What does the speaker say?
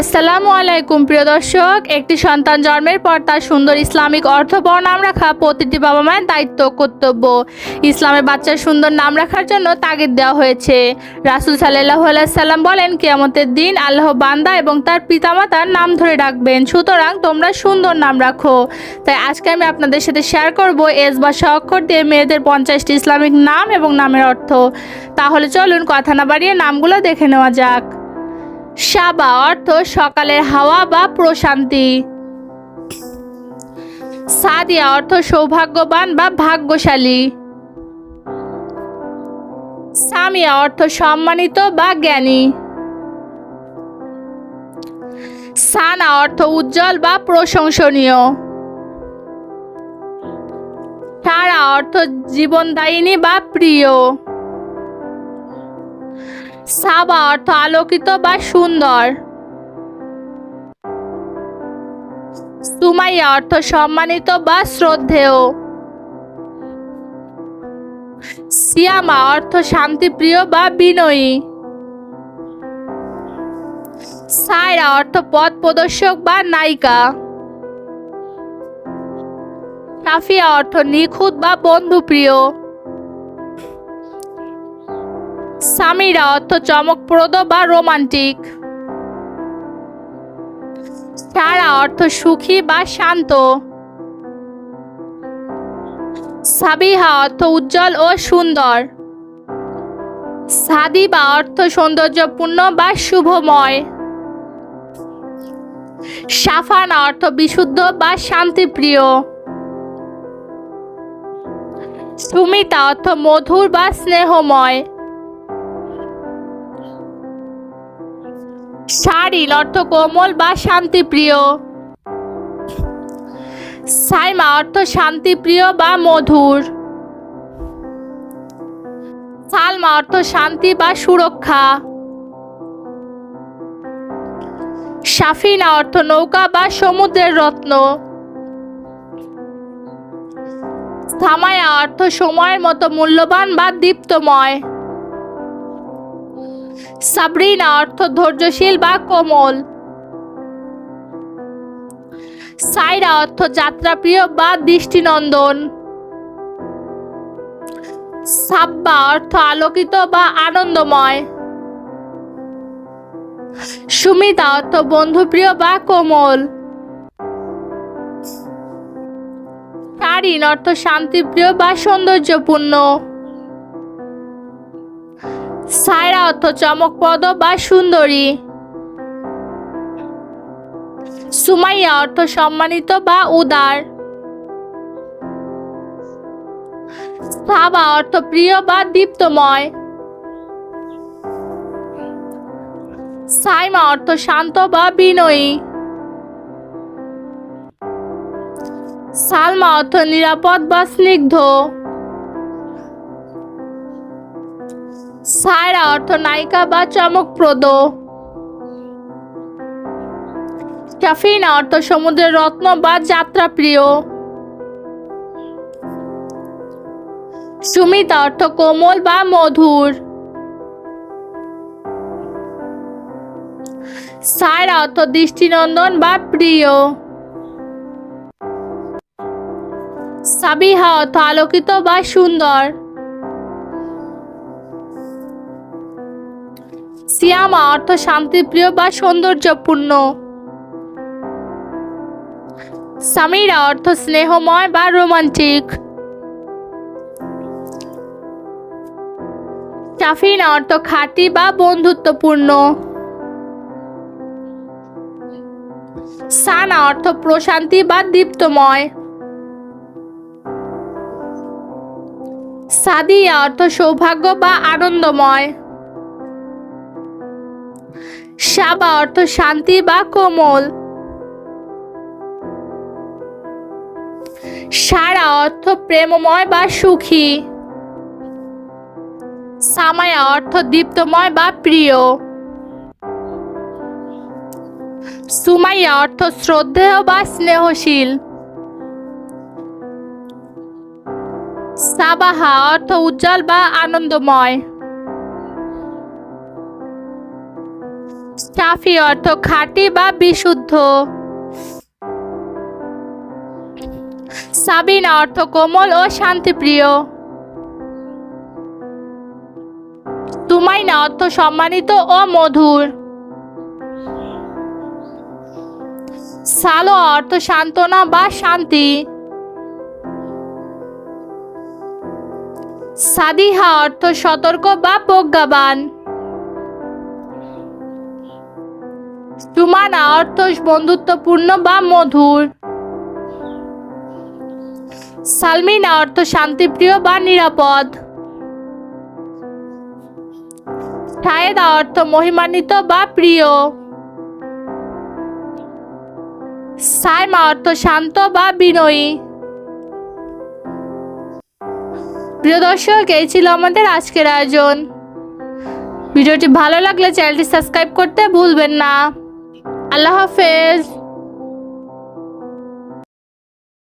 আসসালামু আলাইকুম, প্রিয় দর্শক। একটি সন্তান জন্মের পর তার সুন্দর ইসলামিক অর্থবহ নাম রাখা প্রতিটি বাবা মায়ের দায়িত্ব, কর্তব্য। ইসলামের বাচ্চার সুন্দর নাম রাখার জন্য তাগিদ দেওয়া হয়েছে। রাসুল সাল্লাহ সাল্লাম বলেন, কেয়ামতের দিন আল্লাহ বান্দা এবং তার পিতামাতার নাম ধরে ডাকবেন। সুতরাং তোমরা সুন্দর নাম রাখো। তাই আজকে আমি আপনাদের সাথে শেয়ার করব এস বা অক্ষর দিয়ে মেয়েদের পঞ্চাশটি ইসলামিক নাম এবং নামের অর্থ। তাহলে চলুন কথা না বাড়িয়ে নামগুলো দেখে নেওয়া যাক। সাবা অর্থ সকালের হাওয়া বা প্রশান্তি। সাদিয়া অর্থ সৌভাগ্যবান বা ভাগ্যশালী। সামিয়া অর্থ সম্মানিত বা জ্ঞানী। সানা অর্থ উজ্জ্বল বা প্রশংসনীয়। তারা অর্থ জীবনদায়িনী বা প্রিয়। সাবা অর্থ আলোকিত বা সুন্দর। সুমাইয়া অর্থ সম্মানিত বা শ্রদ্ধেয়। সিয়ামা অর্থ শান্তিপ্রিয় বা বিনয়ী। সায়রা অর্থ পথ প্রদর্শক বা নায়িকা। সাফিয়া অর্থ নিখুঁত বা বন্ধুপ্রিয়। সামিরা অর্থ চমকপ্রদ বা রোমান্টিক। সারা অর্থ সুখী বা শান্ত। সাবিহা অর্থ উজ্জ্বল ও সুন্দর। সাদিবা অর্থ সৌন্দর্যপূর্ণ বা শুভময়। সাফানা অর্থ বিশুদ্ধ বা শান্তিপ্রিয়। সুমিতা অর্থ মধুর বা স্নেহময়। শাড়িল অর্থ কোমল বা শান্তিপ্রিয়? সাইমা, অর্থ শান্তিপ্রিয় বা মধুর? সালমা, অর্থ শান্তি বা সুরক্ষা? সাফিনা অর্থ নৌকা বা সমুদ্রের রত্ন? সামায়া, অর্থ সময়ের মতো মূল্যবান বা দীপ্তময়? সাবরিনা অর্থ ধৈর্যশীল বা কোমল। সাইরা অর্থ যাত্রাপ্রিয় বা দৃষ্টিনন্দন। সাব্বা অর্থ আলোকিত বা আনন্দময়। সুমিতা অর্থ বন্ধুপ্রিয় বা কোমল। কারিন অর্থ শান্তিপ্রিয় বা সৌন্দর্যপূর্ণ। সায়রা অর্থ চমকপদ বা সুন্দরী। সুমাইয়া অর্থ সম্মানিত বা উদার। সাবা অর্থ প্রিয় বা দীপ্তময়। সাইমা অর্থ শান্ত বা বিনয়ী। সালমা অর্থ নিরাপদ বা স্নিগ্ধ। সায়রা অর্থ নায়িকা বা চমকপ্রদ। ক্যাফিনা অর্থ সমুদ্রের রত্ন বা যাত্রা প্রিয় সুমিতা অর্থ কোমল বা মধুর। সায়রা অর্থ দৃষ্টিনন্দন বা প্রিয়। সাবিহা অর্থ আলোকিত বা সুন্দর। সিয়ামা অর্থ শান্তিপ্রিয় বা সৌন্দর্যপূর্ণ। সামিরা অর্থ স্নেহময় বা রোমান্টিক। চাফিনা অর্থ খাঁটি বা বন্ধুত্বপূর্ণ। সানা অর্থ প্রশান্তি বা দীপ্তময়। সাদিয়া অর্থ সৌভাগ্য বা আনন্দময়। সাবা অর্থ শান্তি বা কোমল। সারা অর্থ প্রেমময় বা সুখী। সামায়া অর্থ দীপ্তময় বা প্রিয়। সুমাইয়া অর্থ শ্রদ্ধেয় বা স্নেহশীল। সাবাহা অর্থ উজ্জ্বল বা আনন্দময়। সাফি অর্থ খাঁটি বা বিশুদ্ধ। সাবিনা অর্থ কোমল ও শান্তিপ্রিয়। তুমাইনা অর্থ সম্মানিত ও মধুর। সালো অর্থ সান্ত্বনা বা শান্তি। সাদিহা অর্থ সতর্ক বা প্রজ্ঞাবান। সুমানা অর্থ বন্ধুত্বপূর্ণ বা মধুর? সালমিনা অর্থ শান্তিপ্রিয় বা নিরাপদ? ঠায়েদা অর্থ মহিমান্বিত বা প্রিয়? সাইমা অর্থ শান্ত বা বিনয়ী? প্রিয় দর্শক, এই ছিল আমাদের আজকের আয়োজন। ভিডিওটি ভালো লাগলে চ্যানেলটি সাবস্ক্রাইব করতে ভুলবেন না। আল্লাহ হাফেজ।